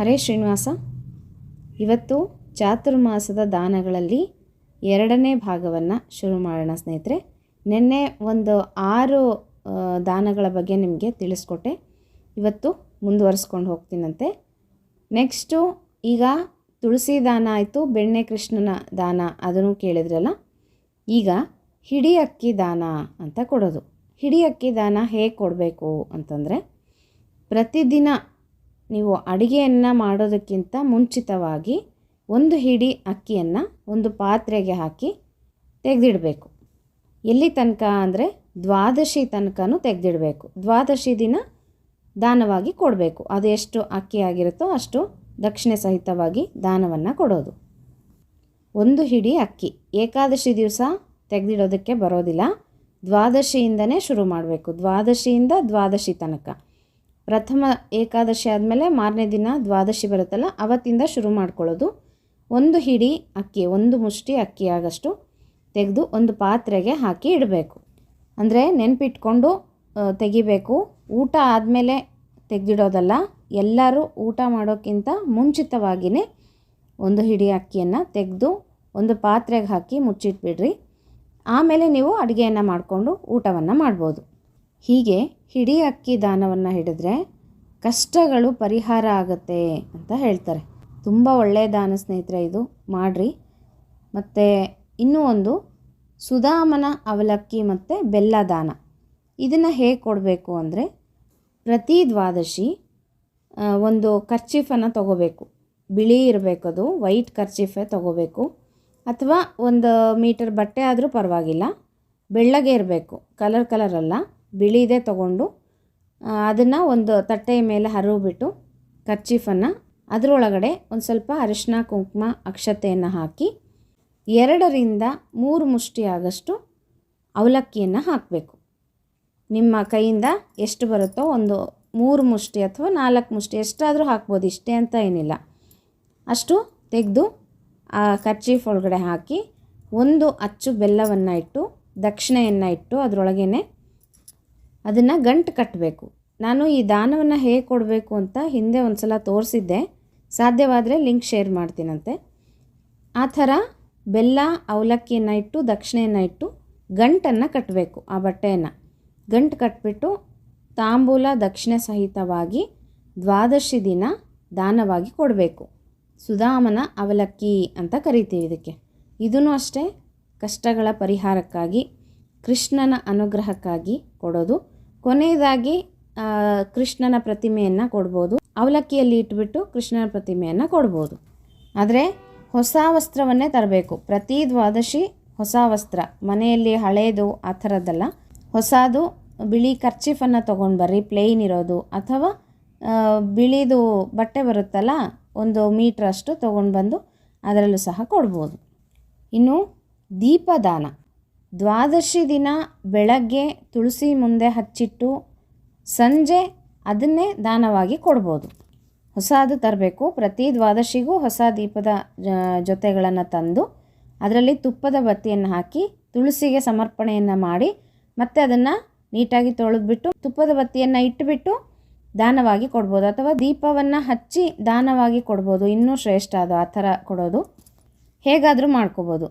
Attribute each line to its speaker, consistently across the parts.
Speaker 1: ಹರೇ ಶ್ರೀನಿವಾಸ, ಇವತ್ತು ಚಾತುರ್ಮಾಸದ ದಾನಗಳಲ್ಲಿ ಎರಡನೇ ಭಾಗವನ್ನು ಶುರು ಮಾಡೋಣ ಸ್ನೇಹಿತರೆ. ನಿನ್ನೆ ಒಂದು ಆರು ದಾನಗಳ ಬಗ್ಗೆ ನಿಮಗೆ ತಿಳಿಸ್ಕೊಟ್ಟೆ. ಇವತ್ತು ಮುಂದುವರಿಸ್ಕೊಂಡು ಹೋಗ್ತೀನಂತೆ. ನೆಕ್ಸ್ಟು ಈಗ ತುಳಸಿ ದಾನ ಆಯಿತು, ಬೆಣ್ಣೆ ಕೃಷ್ಣನ ದಾನ ಅದನ್ನು ಕೇಳಿದ್ರಲ್ಲ? ಈಗ ಹಿಡಿ ಅಕ್ಕಿ ದಾನ ಅಂತ ಕೊಡೋದು. ಹಿಡಿ ಅಕ್ಕಿ ದಾನ ಹೇಗೆ ಕೊಡಬೇಕು ಅಂತಂದರೆ, ಪ್ರತಿದಿನ ನೀವು ಅಡುಗೆಯನ್ನು ಮಾಡೋದಕ್ಕಿಂತ ಮುಂಚಿತವಾಗಿ ಒಂದು ಹಿಡಿ ಅಕ್ಕಿಯನ್ನು ಒಂದು ಪಾತ್ರೆಗೆ ಹಾಕಿ ತೆಗೆದಿಡಬೇಕು. ಎಲ್ಲಿ ತನಕ ಅಂದರೆ ದ್ವಾದಶಿ ತನಕನೂ ತೆಗೆದಿಡಬೇಕು. ದ್ವಾದಶಿ ದಿನ ದಾನವಾಗಿ ಕೊಡಬೇಕು. ಅದು ಎಷ್ಟು ಅಕ್ಕಿ ಆಗಿರುತ್ತೋ ಅಷ್ಟು ದಕ್ಷಿಣೆ ಸಹಿತವಾಗಿ ದಾನವನ್ನು ಕೊಡೋದು. ಒಂದು ಹಿಡಿ ಅಕ್ಕಿ. ಏಕಾದಶಿ ದಿವಸ ತೆಗೆದಿಡೋದಕ್ಕೆ ಬರೋದಿಲ್ಲ. ದ್ವಾದಶಿಯಿಂದನೇ ಶುರು ಮಾಡಬೇಕು. ದ್ವಾದಶಿಯಿಂದ ದ್ವಾದಶಿ ತನಕ. ಪ್ರಥಮ ಏಕಾದಶಿ ಆದಮೇಲೆ ಮಾರನೇ ದಿನ ದ್ವಾದಶಿ ಬರುತ್ತಲ್ಲ, ಅವತ್ತಿಂದ ಶುರು ಮಾಡ್ಕೊಳ್ಳೋದು. ಒಂದು ಹಿಡಿ ಅಕ್ಕಿ, ಒಂದು ಮುಷ್ಟಿ ಅಕ್ಕಿ ಆಗಷ್ಟು ತೆಗೆದು ಒಂದು ಪಾತ್ರೆಗೆ ಹಾಕಿ ಇಡಬೇಕು. ಅಂದರೆ ನೆನಪಿಟ್ಕೊಂಡು ತೆಗಿಬೇಕು. ಊಟ ಆದಮೇಲೆ ತೆಗೆದಿಡೋದಲ್ಲ, ಎಲ್ಲರೂ ಊಟ ಮಾಡೋಕ್ಕಿಂತ ಮುಂಚಿತವಾಗಿಯೇ ಒಂದು ಹಿಡಿ ಅಕ್ಕಿಯನ್ನು ತೆಗೆದು ಒಂದು ಪಾತ್ರೆಗೆ ಹಾಕಿ ಮುಚ್ಚಿಟ್ಬಿಡ್ರಿ. ಆಮೇಲೆ ನೀವು ಅಡುಗೆಯನ್ನು ಮಾಡಿಕೊಂಡು ಊಟವನ್ನು ಮಾಡ್ಬೋದು. ಹೀಗೆ ಹಿಡಿ ಅಕ್ಕಿ ದಾನವನ್ನು ಹಿಡಿದ್ರೆ ಕಷ್ಟಗಳು ಪರಿಹಾರ ಆಗುತ್ತೆ ಅಂತ ಹೇಳ್ತಾರೆ. ತುಂಬ ಒಳ್ಳೆಯ ದಾನ ಸ್ನೇಹಿತರೆ ಇದು. ಮಾಡಿರಿ. ಮತ್ತು ಇನ್ನೂ ಒಂದು, ಸುಧಾಮನ ಅವಲಕ್ಕಿ ಮತ್ತು ಬೆಲ್ಲ ದಾನ. ಇದನ್ನು ಹೇಗೆ ಕೊಡಬೇಕು ಅಂದರೆ, ಪ್ರತಿ ದ್ವಾದಶಿ ಒಂದು ಕರ್ಚೀಫನ್ನು ತಗೋಬೇಕು. ಬಿಳಿ ಇರಬೇಕದು ವೈಟ್ ಕರ್ಚಿಫೇ ತಗೋಬೇಕು. ಅಥವಾ ಒಂದು ಮೀಟರ್ ಬಟ್ಟೆ ಆದರೂ ಪರವಾಗಿಲ್ಲ, ಬೆಳ್ಳಗೆ ಇರಬೇಕು, ಕಲರ್ ಕಲರ್ ಅಲ್ಲ. ಬಿಳಿದೇ ತಗೊಂಡು ಅದನ್ನು ಒಂದು ತಟ್ಟೆಯ ಮೇಲೆ ಹರಿಬಿಟ್ಟು ಕರ್ಚೀಫನ್ನು ಅದರೊಳಗಡೆ ಒಂದು ಸ್ವಲ್ಪ ಅರಿಶಿನ ಕುಂಕುಮ, ಅಕ್ಷತೆಯನ್ನು ಹಾಕಿ ಎರಡರಿಂದ ಮೂರು ಮುಷ್ಟಿ ಆಗಷ್ಟು ಅವಲಕ್ಕಿಯನ್ನು ಹಾಕಬೇಕು. ನಿಮ್ಮ ಕೈಯಿಂದ ಎಷ್ಟು ಬರುತ್ತೋ ಒಂದು ಮೂರು ಮುಷ್ಟಿ ಅಥವಾ ನಾಲ್ಕು ಮುಷ್ಟಿ ಎಷ್ಟಾದರೂ ಹಾಕ್ಬೋದು, ಇಷ್ಟೇ ಅಂತ ಏನಿಲ್ಲ. ಅಷ್ಟು ತೆಗೆದು ಆ ಕರ್ಚೀಫ್ ಒಳಗಡೆ ಹಾಕಿ ಒಂದು ಅಚ್ಚು ಬೆಲ್ಲವನ್ನು ಇಟ್ಟು, ದಕ್ಷಿಣೆಯನ್ನು ಇಟ್ಟು ಅದರೊಳಗೇನೆ ಅದನ್ನು ಗಂಟು ಕಟ್ಟಬೇಕು ನಾನು ಈ ದಾನವನ್ನು ಹೇಗೆ ಕೊಡಬೇಕು ಅಂತ ಹಿಂದೆ ಒಂದು ಸಲ ತೋರಿಸಿದ್ದೆ. ಸಾಧ್ಯವಾದರೆ ಲಿಂಕ್ ಶೇರ್ ಮಾಡ್ತೀನಂತೆ. ಆ ಥರ ಬೆಲ್ಲ, ಅವಲಕ್ಕಿಯನ್ನು ಇಟ್ಟು, ದಕ್ಷಿಣೆಯನ್ನು ಇಟ್ಟು ಗಂಟನ್ನು ಕಟ್ಟಬೇಕು ಆ ಬಟ್ಟೆಯನ್ನು. ಗಂಟು ಕಟ್ಬಿಟ್ಟು ತಾಂಬೂಲ, ದಕ್ಷಿಣೆ ಸಹಿತವಾಗಿ ದ್ವಾದಶಿ ದಿನ ದಾನವಾಗಿ ಕೊಡಬೇಕು. ಸುಧಾಮನ ಅವಲಕ್ಕಿ ಅಂತ ಕರಿತೀವಿ ಇದಕ್ಕೆ. ಇದೂ ಅಷ್ಟೇ ಕಷ್ಟಗಳ ಪರಿಹಾರಕ್ಕಾಗಿ ಕೃಷ್ಣನ ಅನುಗ್ರಹಕ್ಕಾಗಿ ಕೊಡೋದು. ಕೊನೆಯದಾಗಿ ಕೃಷ್ಣನ ಪ್ರತಿಮೆಯನ್ನು ಕೊಡ್ಬೋದು. ಅವಲಕ್ಕಿಯಲ್ಲಿ ಇಟ್ಬಿಟ್ಟು ಕೃಷ್ಣನ ಪ್ರತಿಮೆಯನ್ನು ಕೊಡ್ಬೋದು. ಆದರೆ, ಹೊಸ ವಸ್ತ್ರವನ್ನೇ ತರಬೇಕು. ಪ್ರತಿ ದ್ವಾದಶಿ ಹೊಸ ವಸ್ತ್ರ. ಮನೆಯಲ್ಲಿ ಹಳೇದು, ಆ ಥರದ್ದಲ್ಲ. ಹೊಸದು, ಬಿಳಿ ಕರ್ಚೀಫನ್ನು ತೊಗೊಂಡು ಬರ್ರಿ, ಪ್ಲೇನ್ ಇರೋದು. ಅಥವಾ ಬಿಳಿದು ಬಟ್ಟೆ ಬರುತ್ತಲ್ಲ, ಒಂದು ಮೀಟ್ರಷ್ಟು ತೊಗೊಂಡು ಬಂದು ಅದರಲ್ಲೂ ಸಹ ಕೊಡ್ಬೋದು. ಇನ್ನು ದೀಪದಾನ. ದ್ವಾದಶಿ ದಿನ ಬೆಳಗ್ಗೆ ತುಳಸಿ ಮುಂದೆ ಹಚ್ಚಿಟ್ಟು ಸಂಜೆ ಅದನ್ನೇ ದಾನವಾಗಿ ಕೊಡ್ಬೋದು. ಹೊಸದು ತರಬೇಕು. ಪ್ರತಿ ದ್ವಾದಶಿಗೂ ಹೊಸ ದೀಪದ ಜೊತೆಗಳನ್ನು ತಂದು ಅದರಲ್ಲಿ ತುಪ್ಪದ ಬತ್ತಿಯನ್ನು ಹಾಕಿ ತುಳಸಿಗೆ ಸಮರ್ಪಣೆಯನ್ನು ಮಾಡಿ ಮತ್ತೆ ಅದನ್ನು ನೀಟಾಗಿ ತೊಳೆದ್ಬಿಟ್ಟು ತುಪ್ಪದ ಬತ್ತಿಯನ್ನು ಇಟ್ಟುಬಿಟ್ಟು ದಾನವಾಗಿ ಕೊಡ್ಬೋದು. ಅಥವಾ ದೀಪವನ್ನು ಹಚ್ಚಿ ದಾನವಾಗಿ ಕೊಡ್ಬೋದು. ಇನ್ನೂ ಶ್ರೇಷ್ಠ ಅದು. ಆ ಥರ ಕೊಡೋದು. ಹೇಗಾದರೂ ಮಾಡ್ಕೋಬೋದು.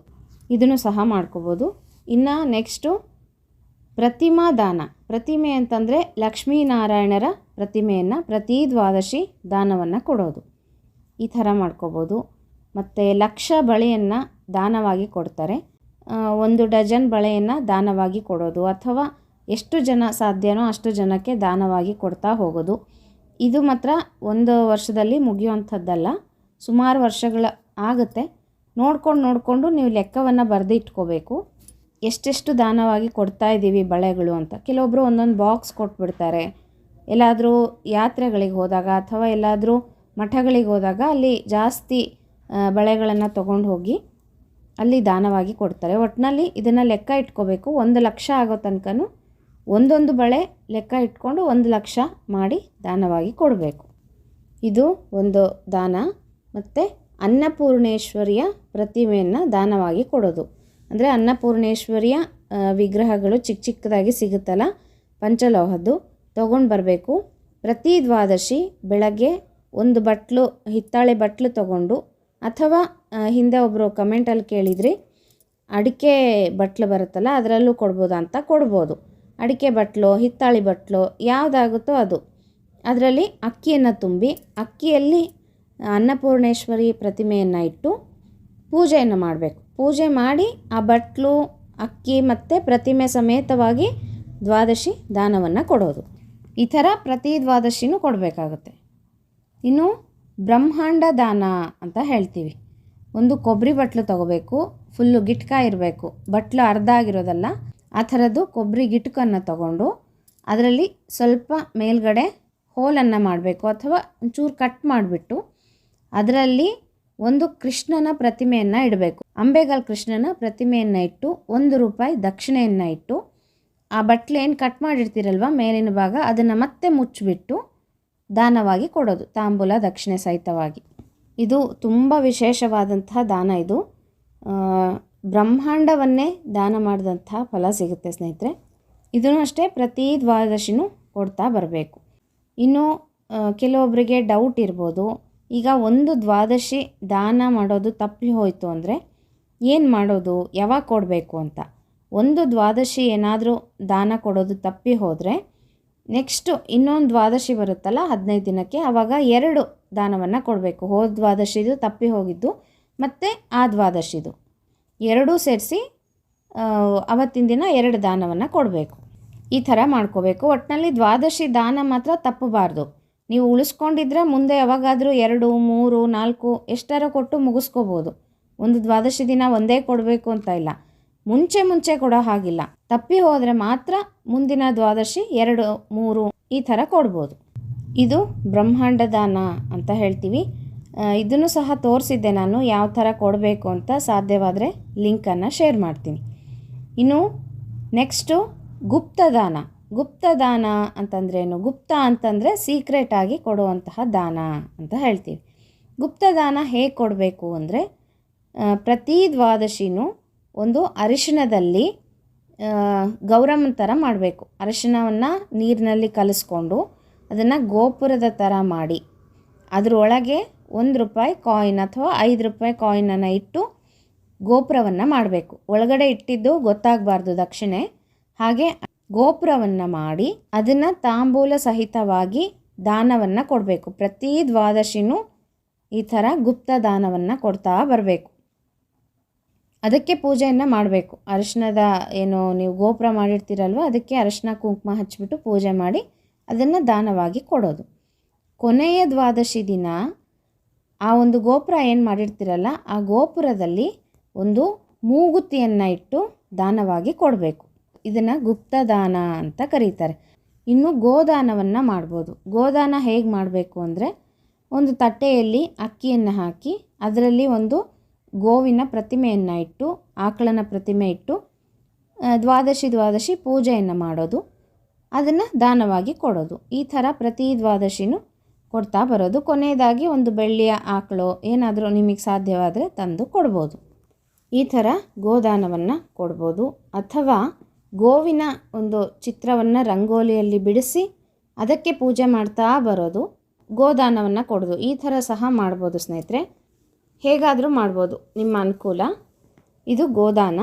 Speaker 1: ಇದನ್ನು ಸಹ ಮಾಡ್ಕೋಬೋದು. ಇನ್ನು ನೆಕ್ಸ್ಟು ಪ್ರತಿಮಾ ದಾನ. ಪ್ರತಿಮೆ ಅಂತಂದರೆ ಲಕ್ಷ್ಮೀನಾರಾಯಣರ ಪ್ರತಿಮೆಯನ್ನು ಪ್ರತಿ ದ್ವಾದಶಿ ದಾನವನ್ನು ಕೊಡೋದು. ಈ ಥರ ಮಾಡ್ಕೋಬೋದು. ಮತ್ತು ಲಕ್ಷ ಬಳೆಯನ್ನು ದಾನವಾಗಿ ಕೊಡ್ತಾರೆ. ಒಂದು ಡಜನ್ ಬಳೆಯನ್ನು ದಾನವಾಗಿ ಕೊಡೋದು. ಅಥವಾ ಎಷ್ಟು ಜನ ಸಾಧ್ಯನೋ ಅಷ್ಟು ಜನಕ್ಕೆ ದಾನವಾಗಿ ಕೊಡ್ತಾ ಹೋಗೋದು. ಇದು ಮಾತ್ರ ಒಂದು ವರ್ಷದಲ್ಲಿ ಮುಗಿಯುವಂಥದ್ದಲ್ಲ. ಸುಮಾರು ವರ್ಷಗಳ ಆಗುತ್ತೆ. ನೋಡ್ಕೊಂಡು ನೋಡಿಕೊಂಡು ನೀವು ಲೆಕ್ಕವನ್ನು ಬರೆದು ಇಟ್ಕೋಬೇಕು ಎಷ್ಟೆಷ್ಟು ದಾನವಾಗಿ ಕೊಡ್ತಾ ಇದ್ದೀವಿ ಬಳೆಗಳು ಅಂತ. ಕೆಲವೊಬ್ಬರು ಒಂದೊಂದು ಬಾಕ್ಸ್ ಕೊಟ್ಬಿಡ್ತಾರೆ. ಎಲ್ಲಾದರೂ ಯಾತ್ರೆಗಳಿಗೆ ಹೋದಾಗ ಅಥವಾ ಎಲ್ಲಾದರೂ ಮಠಗಳಿಗೆ ಹೋದಾಗ ಅಲ್ಲಿ ಜಾಸ್ತಿ ಬಳೆಗಳನ್ನು ತೊಗೊಂಡು ಹೋಗಿ ಅಲ್ಲಿ ದಾನವಾಗಿ ಕೊಡ್ತಾರೆ. ಒಟ್ಟಿನಲ್ಲಿ ಇದನ್ನು ಲೆಕ್ಕ ಇಟ್ಕೋಬೇಕು. ಒಂದು ಲಕ್ಷ ಆಗೋ ತನಕನೂ ಒಂದೊಂದು ಬಳೆ ಲೆಕ್ಕ ಇಟ್ಕೊಂಡು ಒಂದು ಲಕ್ಷ ಮಾಡಿ ದಾನವಾಗಿ ಕೊಡಬೇಕು. ಇದು ಒಂದು ದಾನ. ಮತ್ತು ಅನ್ನಪೂರ್ಣೇಶ್ವರಿಯ ಪ್ರತಿಮೆಯನ್ನು ದಾನವಾಗಿ ಕೊಡೋದು. ಅಂದರೆ ಅನ್ನಪೂರ್ಣೇಶ್ವರಿಯ ವಿಗ್ರಹಗಳು ಚಿಕ್ಕ ಚಿಕ್ಕದಾಗಿ ಸಿಗುತ್ತಲ್ಲ, ಪಂಚಲೋಹದ್ದು, ತೊಗೊಂಡು ಬರಬೇಕು. ಪ್ರತಿ ದ್ವಾದಶಿ ಬೆಳಗ್ಗೆ ಒಂದು ಬಟ್ಲು, ಹಿತ್ತಾಳೆ ಬಟ್ಲು ತಗೊಂಡು, ಅಥವಾ ಹಿಂದೆ ಒಬ್ಬರು ಕಮೆಂಟಲ್ಲಿ ಕೇಳಿದ್ರಿ, ಅಡಿಕೆ ಬಟ್ಲು ಬರುತ್ತಲ್ಲ, ಅದರಲ್ಲೂ ಕೊಡ್ಬೋದು ಅಂತ ಕೊಡ್ಬೋದು. ಅಡಿಕೆ ಬಟ್ಲು, ಹಿತ್ತಾಳೆ ಬಟ್ಲು, ಯಾವುದಾಗುತ್ತೋ ಅದು. ಅದರಲ್ಲಿ ಅಕ್ಕಿಯನ್ನು ತುಂಬಿ, ಅಕ್ಕಿಯಲ್ಲಿ ಅನ್ನಪೂರ್ಣೇಶ್ವರಿ ಪ್ರತಿಮೆಯನ್ನು ಇಟ್ಟು ಪೂಜೆಯನ್ನು ಮಾಡಬೇಕು. ಪೂಜೆ ಮಾಡಿ ಆ ಬಟ್ಲು, ಅಕ್ಕಿ ಮತ್ತು ಪ್ರತಿಮೆ ಸಮೇತವಾಗಿ ದ್ವಾದಶಿ ದಾನವನ್ನು ಕೊಡೋದು. ಈ ಥರ ಪ್ರತಿ ದ್ವಾದಶಿನೂ ಕೊಡಬೇಕಾಗುತ್ತೆ. ಇನ್ನು ಬ್ರಹ್ಮಾಂಡ ದಾನ ಅಂತ ಹೇಳ್ತೀವಿ. ಒಂದು ಕೊಬ್ಬರಿ ಬಟ್ಲು ತಗೋಬೇಕು, ಫುಲ್ಲು ಗಿಟ್ಕ ಇರಬೇಕು, ಬಟ್ಲು ಅರ್ಧ ಆಗಿರೋದಲ್ಲ ಆ ಥರದ್ದು ಕೊಬ್ಬರಿ ಗಿಟ್ಕನ್ನು ತಗೊಂಡು ಅದರಲ್ಲಿ ಸ್ವಲ್ಪ ಮೇಲ್ಗಡೆ ಹೋಲನ್ನು ಮಾಡಬೇಕು ಅಥವಾ ಒಂಚೂರು ಕಟ್ ಮಾಡಿಬಿಟ್ಟು ಅದರಲ್ಲಿ ಒಂದು ಕೃಷ್ಣನ ಪ್ರತಿಮೆಯನ್ನು ಇಡಬೇಕು. ಅಂಬೆಗಾಲ್ ಕೃಷ್ಣನ ಪ್ರತಿಮೆಯನ್ನು ಇಟ್ಟು ಒಂದು ರೂಪಾಯಿ ದಕ್ಷಿಣೆಯನ್ನು ಇಟ್ಟು ಆ ಬಟ್ಲೆ ಏನು ಕಟ್ ಮಾಡಿರ್ತೀರಲ್ವ ಮೇಲಿನ ಭಾಗ ಅದನ್ನು ಮತ್ತೆ ಮುಚ್ಚಿಬಿಟ್ಟು ದಾನವಾಗಿ ಕೊಡೋದು, ತಾಂಬೂಲ, ದಕ್ಷಿಣೆ ಸಹಿತವಾಗಿ. ಇದು ತುಂಬ ವಿಶೇಷವಾದಂತಹ ದಾನ ಇದು. ಬ್ರಹ್ಮಾಂಡವನ್ನೇ ದಾನ ಮಾಡಿದಂತಹ ಫಲ ಸಿಗುತ್ತೆ ಸ್ನೇಹಿತರೆ. ಇದನ್ನು ಅಷ್ಟೇ ಪ್ರತಿ ದ್ವಾದಶಿನೂ ಕೊಡ್ತಾ ಬರಬೇಕು. ಇನ್ನು ಕೆಲವೊಬ್ಬರಿಗೆ ಡೌಟ್ ಇರ್ಬೋದು ಈಗ ಒಂದು ದ್ವಾದಶಿ ದಾನ ಮಾಡೋದು ತಪ್ಪಿ ಹೋಯಿತು ಅಂದರೆ ಏನು ಮಾಡೋದು? ಯಾವಾಗ ಕೊಡಬೇಕು ಅಂತ. ಒಂದು ದ್ವಾದಶಿ ಏನಾದರೂ ದಾನ ಕೊಡೋದು ತಪ್ಪಿ ಹೋದರೆ ನೆಕ್ಸ್ಟು ಇನ್ನೊಂದು ದ್ವಾದಶಿ ಬರುತ್ತಲ್ಲ, ಹದಿನೈದು ದಿನಕ್ಕೆ ಆವಾಗ ಎರಡು ದಾನವನ್ನು ಕೊಡಬೇಕು. ಹೋದ ದ್ವಾದಶಿದು ತಪ್ಪಿ ಹೋಗಿದ್ದು, ಮತ್ತು ಆ ದ್ವಾದಶಿದು. ಎರಡೂ ಸೇರಿಸಿ ಅವತ್ತಿನ ದಿನ ಎರಡು ದಾನವನ್ನು ಕೊಡಬೇಕು. ಈ ಥರ ಮಾಡ್ಕೋಬೇಕು. ಒಟ್ಟಿನಲ್ಲಿ ದ್ವಾದಶಿ ದಾನ ಮಾತ್ರ ತಪ್ಪಬಾರ್ದು. ನೀವು ಉಳಿಸ್ಕೊಂಡಿದ್ರೆ ಮುಂದೆ ಯಾವಾಗಾದರೂ ಎರಡು, ಮೂರು, ನಾಲ್ಕು ಎಷ್ಟರ ಕೊಟ್ಟು ಮುಗಿಸ್ಕೋಬೋದು. ಒಂದು ದ್ವಾದಶಿ ದಿನ ಒಂದೇ ಕೊಡಬೇಕು ಅಂತ ಇಲ್ಲ. ಮುಂಚೆ ಮುಂಚೆ ಕೊಡೋ ಹಾಗಿಲ್ಲ. ತಪ್ಪಿ ಹೋದರೆ ಮಾತ್ರ ಮುಂದಿನ ದ್ವಾದಶಿ ಎರಡು, ಮೂರು ಈ ಥರ ಕೊಡ್ಬೋದು. ಇದು ಬ್ರಹ್ಮಾಂಡ ದಾನ ಅಂತ ಹೇಳ್ತೀವಿ. ಇದನ್ನು ಸಹ ತೋರಿಸಿದ್ದೆ ನಾನು ಯಾವ ಥರ ಕೊಡಬೇಕು ಅಂತ. ಸಾಧ್ಯವಾದರೆ ಲಿಂಕನ್ನು ಶೇರ್ ಮಾಡ್ತೀನಿ. ಇನ್ನು ನೆಕ್ಸ್ಟು ಗುಪ್ತದಾನ. ಗುಪ್ತದಾನ ಅಂತಂದ್ರೇನು ಗುಪ್ತ ಅಂತಂದರೆ ಸೀಕ್ರೆಟ್ ಆಗಿ ಕೊಡುವಂತಹ ದಾನ ಅಂತ ಹೇಳ್ತೀವಿ. ಗುಪ್ತದಾನ ಹೇಗೆ ಕೊಡಬೇಕು ಅಂದರೆ ಪ್ರತಿ ದ್ವಾದಶಿನೂ ಒಂದು ಅರಿಶಿಣದಲ್ಲಿ ಗೌರಮ್ ಗೌರಮ್ಮನ ಥರ ಮಾಡಬೇಕು. ಅರಿಶಿಣವನ್ನು ನೀರಿನಲ್ಲಿ ಕಲಿಸ್ಕೊಂಡು ಅದನ್ನು ಗೋಪುರದ ಥರ ಮಾಡಿ, ಅದರೊಳಗೆ ಒಂದು ರೂಪಾಯಿ ಕಾಯಿನ್ ಅಥವಾ ಐದು ರೂಪಾಯಿ ಕಾಯಿನನ್ನು ಇಟ್ಟು ಗೋಪುರವನ್ನು ಮಾಡಬೇಕು. ಒಳಗಡೆ ಇಟ್ಟಿದ್ದು ಗೊತ್ತಾಗಬಾರ್ದು ದಕ್ಷಿಣೆ. ಹಾಗೆ ಗೋಪುರವನ್ನು ಮಾಡಿ ಅದನ್ನು ತಾಂಬೂಲ ಸಹಿತವಾಗಿ ದಾನವನ್ನು ಕೊಡಬೇಕು. ಪ್ರತಿ ದ್ವಾದಶಿನೂ ಈ ಥರ ಗುಪ್ತ ದಾನವನ್ನು ಕೊಡ್ತಾ ಬರಬೇಕು. ಅದಕ್ಕೆ ಪೂಜೆಯನ್ನು ಮಾಡಬೇಕು. ಅರಿಶಿಣದ ಏನು ನೀವು ಗೋಪುರ ಮಾಡಿರ್ತೀರಲ್ವ, ಅದಕ್ಕೆ ಅರಿಶಿನ ಕುಂಕುಮ ಹಚ್ಚಿಬಿಟ್ಟು ಪೂಜೆ ಮಾಡಿ ಅದನ್ನು ದಾನವಾಗಿ ಕೊಡೋದು. ಕೊನೆಯ ದ್ವಾದಶಿ ದಿನ ಆ ಒಂದು ಗೋಪುರ ಏನು ಮಾಡಿರ್ತೀರಲ್ಲ, ಆ ಗೋಪುರದಲ್ಲಿ ಒಂದು ಮೂಗುತಿಯನ್ನು ಇಟ್ಟು ದಾನವಾಗಿ ಕೊಡಬೇಕು. ಇದನ್ನು ಗುಪ್ತದಾನ ಅಂತ ಕರೀತಾರೆ. ಇನ್ನು ಗೋದಾನವನ್ನು ಮಾಡ್ಬೋದು. ಗೋದಾನ ಹೇಗೆ ಮಾಡಬೇಕು ಅಂದರೆ ಒಂದು ತಟ್ಟೆಯಲ್ಲಿ ಅಕ್ಕಿಯನ್ನು ಹಾಕಿ ಅದರಲ್ಲಿ ಒಂದು ಗೋವಿನ ಪ್ರತಿಮೆಯನ್ನು ಇಟ್ಟು, ಆಕಳನ ಪ್ರತಿಮೆ ಇಟ್ಟು ದ್ವಾದಶಿ ದ್ವಾದಶಿ ಪೂಜೆಯನ್ನು ಮಾಡೋದು. ಅದನ್ನು ದಾನವಾಗಿ ಕೊಡೋದು. ಈ ಥರ ಪ್ರತಿ ದ್ವಾದಶಿನೂ ಕೊಡ್ತಾ ಬರೋದು. ಕೊನೆಯದಾಗಿ ಒಂದು ಬೆಳ್ಳಿಯ ಆಕಳು ಏನಾದರೂ ನಿಮಗೆ ಸಾಧ್ಯವಾದರೆ ತಂದು ಕೊಡ್ಬೋದು. ಈ ಥರ ಗೋದಾನವನ್ನು ಕೊಡ್ಬೋದು. ಅಥವಾ ಗೋವಿನ ಒಂದು ಚಿತ್ರವನ್ನು ರಂಗೋಲಿಯಲ್ಲಿ ಬಿಡಿಸಿ ಅದಕ್ಕೆ ಪೂಜೆ ಮಾಡ್ತಾ ಬರೋದು, ಗೋದಾನವನ್ನು ಕೊಡೋದು. ಈ ಥರ ಸಹ ಮಾಡ್ಬೋದು ಸ್ನೇಹಿತರೆ. ಹೇಗಾದರೂ ಮಾಡ್ಬೋದು, ನಿಮ್ಮ ಅನುಕೂಲ. ಇದು ಗೋದಾನ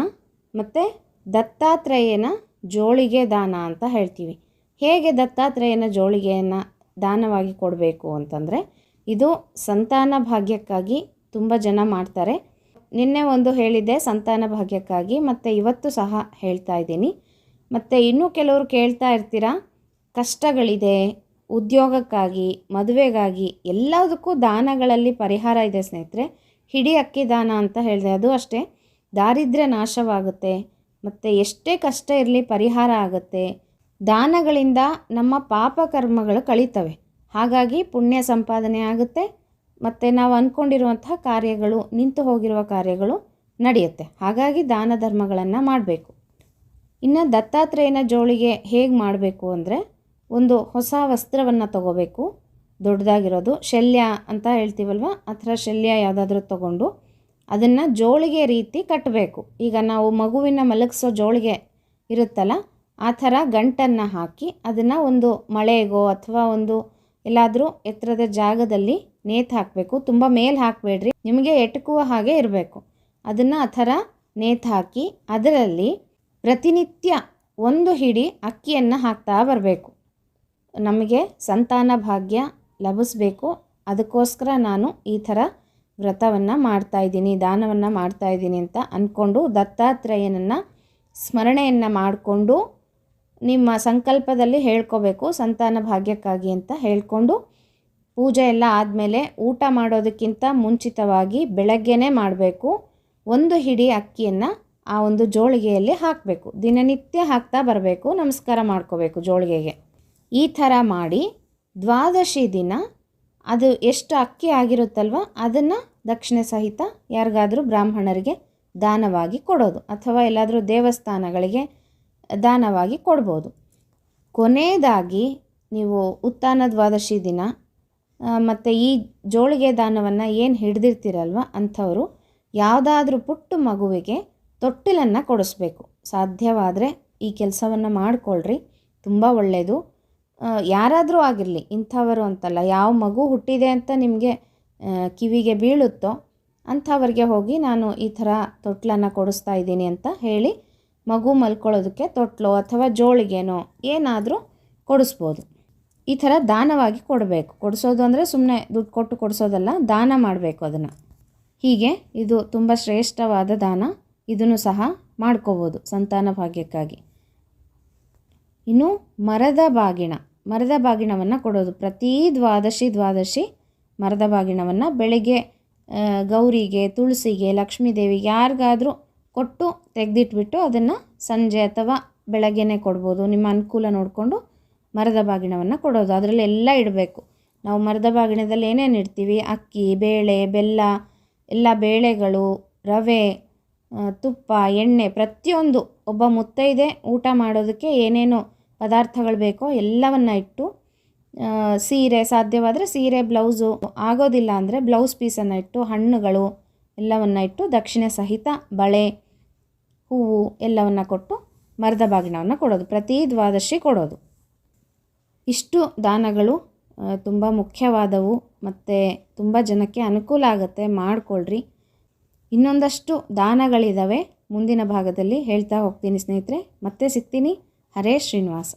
Speaker 1: ಮತ್ತು ದತ್ತಾತ್ರೇಯನ ಜೋಳಿಗೆ ದಾನ ಅಂತ ಹೇಳ್ತೀವಿ. ಹೇಗೆ ದತ್ತಾತ್ರೇಯನ ಜೋಳಿಗೆಯನ್ನು ದಾನವಾಗಿ ಕೊಡಬೇಕು ಅಂತಂದರೆ, ಇದು ಸಂತಾನ ಭಾಗ್ಯಕ್ಕಾಗಿ ತುಂಬ ಜನ ಮಾಡ್ತಾರೆ. ನಿನ್ನೆ ಒಂದು ಹೇಳಿದ್ದೆ ಸಂತಾನ ಭಾಗ್ಯಕ್ಕಾಗಿ, ಮತ್ತು ಇವತ್ತು ಸಹ ಹೇಳ್ತಾ ಇದ್ದೀನಿ. ಮತ್ತು ಇನ್ನೂ ಕೆಲವರು ಕೇಳ್ತಾ ಇರ್ತೀರಾ, ಕಷ್ಟಗಳಿದೆ, ಉದ್ಯೋಗಕ್ಕಾಗಿ, ಮದುವೆಗಾಗಿ, ಎಲ್ಲದಕ್ಕೂ ದಾನಗಳಲ್ಲಿ ಪರಿಹಾರ ಇದೆ ಸ್ನೇಹಿತರೆ. ಹಿಡಿ ಅಕ್ಕಿ ದಾನ ಅಂತ ಹೇಳಿದೆ, ಅದು ಅಷ್ಟೇ. ದಾರಿದ್ರ್ಯ ನಾಶವಾಗುತ್ತೆ, ಮತ್ತು ಎಷ್ಟೇ ಕಷ್ಟ ಇರಲಿ ಪರಿಹಾರ ಆಗುತ್ತೆ. ದಾನಗಳಿಂದ ನಮ್ಮ ಪಾಪ ಕರ್ಮಗಳು ಕಳೀತವೆ. ಹಾಗಾಗಿ ಪುಣ್ಯ ಸಂಪಾದನೆ ಆಗುತ್ತೆ ಮತ್ತು ನಾವು ಅಂದ್ಕೊಂಡಿರುವಂತಹ ಕಾರ್ಯಗಳು, ನಿಂತು ಹೋಗಿರುವ ಕಾರ್ಯಗಳು ನಡೆಯುತ್ತೆ. ಹಾಗಾಗಿ ದಾನ ಧರ್ಮಗಳನ್ನು ಮಾಡಬೇಕು. ಇನ್ನು ದತ್ತಾತ್ರೇಯನ ಜೋಳಿಗೆ ಹೇಗೆ ಮಾಡಬೇಕು ಅಂದರೆ ಒಂದು ಹೊಸ ವಸ್ತ್ರವನ್ನು ತಗೋಬೇಕು. ದೊಡ್ಡದಾಗಿರೋದು ಶಲ್ಯ ಅಂತ ಹೇಳ್ತೀವಲ್ವ? ಆ ಥರ ಶಲ್ಯ ಯಾವುದಾದ್ರೂ ತಗೊಂಡು ಅದನ್ನು ಜೋಳಿಗೆ ರೀತಿ ಕಟ್ಟಬೇಕು ಈಗ ನಾವು ಮಗುವಿನ ಮಲಗಿಸೋ ಜೋಳಿಗೆ ಇರುತ್ತಲ್ಲ, ಆ ಥರ ಗಂಟನ್ನು ಹಾಕಿ ಅದನ್ನು ಒಂದು ಮಳೆಗೋ ಅಥವಾ ಒಂದು ಎಲ್ಲಾದರೂ ಎತ್ತರದ ಜಾಗದಲ್ಲಿ ನೇತು ಹಾಕಬೇಕು. ತುಂಬ ಮೇಲೆ ಹಾಕಬೇಡ್ರಿ. ನಿಮಗೆ ಎಟಕುವ ಹಾಗೆ ಇರಬೇಕು. ಅದನ್ನು ಆ ಥರ ನೇತು ಹಾಕಿ ಅದರಲ್ಲಿ ಪ್ರತಿನಿತ್ಯ ಒಂದು ಹಿಡಿ ಅಕ್ಕಿಯನ್ನು ಹಾಕ್ತಾ ಬರಬೇಕು. ನಮಗೆ ಸಂತಾನ ಭಾಗ್ಯ ಲಭಿಸಬೇಕು. ಅದಕ್ಕೋಸ್ಕರ ನಾನು ಈ ಥರ ವ್ರತವನ್ನು ಮಾಡ್ತಾಯಿದ್ದೀನಿ ದಾನವನ್ನು ಮಾಡ್ತಾಯಿದ್ದೀನಿ ಅಂತ ಅಂದ್ಕೊಂಡು ದತ್ತಾತ್ರೇಯನನ್ನು ಸ್ಮರಣೆಯನ್ನು ಮಾಡಿಕೊಂಡು ನಿಮ್ಮ ಸಂಕಲ್ಪದಲ್ಲಿ ಹೇಳ್ಕೋಬೇಕು, ಸಂತಾನ ಭಾಗ್ಯಕ್ಕಾಗಿ ಅಂತ ಹೇಳಿಕೊಂಡು ಪೂಜೆ ಎಲ್ಲ ಆದಮೇಲೆ ಊಟ ಮಾಡೋದಕ್ಕಿಂತ ಮುಂಚಿತವಾಗಿ ಬೆಳಗ್ಗೆನೇ ಮಾಡಬೇಕು. ಒಂದು ಹಿಡಿ ಅಕ್ಕಿಯನ್ನು ಆ ಒಂದು ಜೋಳಿಗೆಯಲ್ಲಿ ಹಾಕಬೇಕು. ದಿನನಿತ್ಯ ಹಾಕ್ತಾ ಬರಬೇಕು. ನಮಸ್ಕಾರ ಮಾಡ್ಕೋಬೇಕು ಜೋಳಿಗೆಗೆ. ಈ ಥರ ಮಾಡಿ ದ್ವಾದಶಿ ದಿನ, ಅದು ಎಷ್ಟು ಅಕ್ಕಿ ಆಗಿರುತ್ತಲ್ವ, ಅದನ್ನು ದಕ್ಷಿಣೆ ಸಹಿತ ಯಾರಿಗಾದರೂ ಬ್ರಾಹ್ಮಣರಿಗೆ ದಾನವಾಗಿ ಕೊಡೋದು. ಅಥವಾ ಎಲ್ಲಾದರೂ ದೇವಸ್ಥಾನಗಳಿಗೆ ದಾನವಾಗಿ ಕೊಡ್ಬೋದು. ಕೊನೆಯದಾಗಿ ನೀವು ಉತ್ತಾನ ದ್ವಾದಶಿ ದಿನ ಮತ್ತು ಈ ಜೋಳಿಗೆ ದಾನವನ್ನು ಏನು ಹಿಡ್ದಿರ್ತೀರಲ್ವ ಅಂಥವರು ಯಾವುದಾದ್ರೂ ಪುಟ್ಟ ಮಗುವಿಗೆ ತೊಟ್ಟಿಲನ್ನು ಕೊಡಿಸ್ಬೇಕು. ಸಾಧ್ಯವಾದರೆ ಈ ಕೆಲಸವನ್ನು ಮಾಡಿಕೊಳ್ಳ್ರಿ ತುಂಬ ಒಳ್ಳೆಯದು ಯಾರಾದರೂ ಆಗಿರಲಿ, ಇಂಥವರು ಅಂತಲ್ಲ, ಯಾವ ಮಗು ಹುಟ್ಟಿದೆ ಅಂತ ನಿಮಗೆ ಕಿವಿಗೆ ಬೀಳುತ್ತೋ ಅಂಥವ್ರಿಗೆ ಹೋಗಿ ನಾನು ಈ ಥರ ತೊಟ್ಲನ್ನು ಕೊಡಿಸ್ತಾ ಇದ್ದೀನಿ ಅಂತ ಹೇಳಿ ಮಗು ಮಲ್ಕೊಳ್ಳೋದಕ್ಕೆ ತೊಟ್ಲು ಅಥವಾ ಜೋಳಿಗೆನೋ ಏನಾದರೂ ಕೊಡಿಸ್ಬೋದು. ಈ ಥರ ದಾನವಾಗಿ ಕೊಡಬೇಕು. ಕೊಡಿಸೋದು ಅಂದರೆ ಸುಮ್ಮನೆ ದುಡ್ಡು ಕೊಟ್ಟು ಕೊಡಿಸೋದಲ್ಲ, ದಾನ ಮಾಡಬೇಕು ಅದನ್ನು. ಹೀಗೆ ಇದು ತುಂಬ ಶ್ರೇಷ್ಠವಾದ ದಾನ. ಇದನ್ನು ಸಹ ಮಾಡ್ಕೋಬೋದು ಸಂತಾನ ಭಾಗ್ಯಕ್ಕಾಗಿ. ಇನ್ನು ಮರದ ಬಾಗಿಣ. ಮರದ ಬಾಗಿಣವನ್ನು ಕೊಡೋದು. ಪ್ರತಿ ದ್ವಾದಶಿ ದ್ವಾದಶಿ ಮರದ ಬಾಗಿಣವನ್ನು ಬೆಳಗ್ಗೆ ಗೌರಿಗೆ, ತುಳಸಿಗೆ ಲಕ್ಷ್ಮೀ ದೇವಿಗೆ ಯಾರಿಗಾದರೂ ಕೊಟ್ಟು ತೆಗೆದಿಟ್ಬಿಟ್ಟು ಅದನ್ನು ಸಂಜೆ ಅಥವಾ ಬೆಳಗ್ಗೆನೇ ಕೊಡ್ಬೋದು. ನಿಮ್ಮ ಅನುಕೂಲ ನೋಡಿಕೊಂಡು ಮರದ ಬಾಗಿಣವನ್ನು ಕೊಡೋದು. ಅದರಲ್ಲಿ ಎಲ್ಲ ಇಡಬೇಕು. ನಾವು ಮರದ ಬಾಗಿಣದಲ್ಲಿ ಏನೇನು ಇಡ್ತೀವಿ? ಅಕ್ಕಿ, ಬೇಳೆ, ಬೆಲ್ಲ, ಎಲ್ಲ ಬೇಳೆಗಳು, ರವೆ ತುಪ್ಪ, ಎಣ್ಣೆ ಪ್ರತಿಯೊಂದು ಒಬ್ಬ ಮುತ್ತೈದೆ ಊಟ ಮಾಡೋದಕ್ಕೆ ಏನೇನು ಪದಾರ್ಥಗಳು ಬೇಕೋ ಎಲ್ಲವನ್ನು ಇಟ್ಟು ಸೀರೆ ಸಾಧ್ಯವಾದರೆ ಸೀರೆ, ಬ್ಲೌಸು ಆಗೋದಿಲ್ಲ ಅಂದರೆ ಬ್ಲೌಸ್ ಪೀಸನ್ನು ಇಟ್ಟು, ಹಣ್ಣುಗಳು ಎಲ್ಲವನ್ನು ಇಟ್ಟು, ದಕ್ಷಿಣೆ ಸಹಿತ ಬಳೆ, ಹೂವು ಎಲ್ಲವನ್ನು ಕೊಟ್ಟು ಮರದ ಬಾಗಿಣವನ್ನು ಕೊಡೋದು. ಪ್ರತಿ ದ್ವಾದಶಿ ಕೊಡೋದು. ಇಷ್ಟು ದಾನಗಳು ತುಂಬ ಮುಖ್ಯವಾದವು ಮತ್ತು ತುಂಬ ಜನಕ್ಕೆ ಅನುಕೂಲ ಆಗುತ್ತೆ ಮಾಡಿಕೊಳ್ಳ್ರಿ ಇನ್ನೊಂದಷ್ಟು ದಾನಗಳಿದ್ದಾವೆ ಮುಂದಿನ ಭಾಗದಲ್ಲಿ ಹೇಳ್ತಾ ಹೋಗ್ತೀನಿ ಸ್ನೇಹಿತರೆ. ಮತ್ತೆ ಸಿಗ್ತೀನಿ. ಹರೇ ಶ್ರೀನಿವಾಸ.